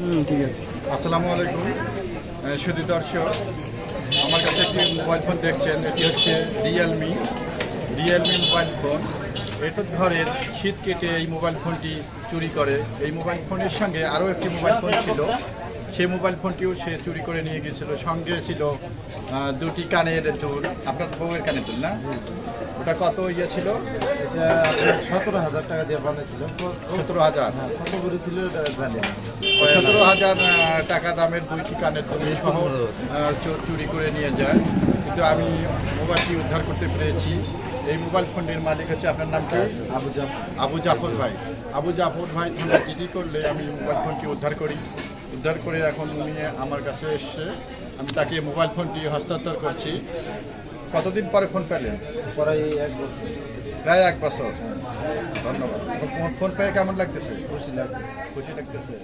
হুম ঠিক আছে। আসসালামু আলাইকুম। সুধী দর্শক আমার কাছে একটি মোবাইল ফোন দেখছেন এটি হচ্ছে রিয়েলমি রিয়েলমি মোবাইল ফোন। এটা ঘরের শীত কেটে এই মোবাইল ফোনটি চুরি করে। এই মোবাইল ফোনের সঙ্গে আরও একটি মোবাইল ফোন ছিল। সেই মোবাইল ফোনটিও সে চুরি করে নিয়ে গিয়েছিল। সঙ্গে ছিল দুটি কানের দুল। আপনার বউয়ের কানের দুল না? ওটা কত ইয়ে ছিল? এটা সতেরো হাজার টাকা দিয়ে বানিয়েছিল। সতেরো হাজার? হ্যাঁ কত জানি সতেরো হাজার টাকা দামের দুইটি কানের সহ চোর করে নিয়ে যায়। কিন্তু আমি মোবাইলটি উদ্ধার করতে পেরেছি। এই মোবাইল ফোনটির মালিক হচ্ছে আপনার নাম কি? আবু জাফর। আবু জাফর ভাই। আবু জাফর ভাই থানা জিডি করলে আমি মোবাইল ফোনটি উদ্ধার করি। উদ্ধার করে এখন উনি আমার কাছে এসছে। আমি তাকে মোবাইল ফোনটি হস্তান্তর করছি। কতদিন পরে ফোন পেলেন? পরে এক বছর। প্রায় এক বছর। ধন্যবাদ। ফোন- ফোন পেয়ে কেমন লাগতেছে? খুশি লাগতেছে। খুশি লাগতেছে।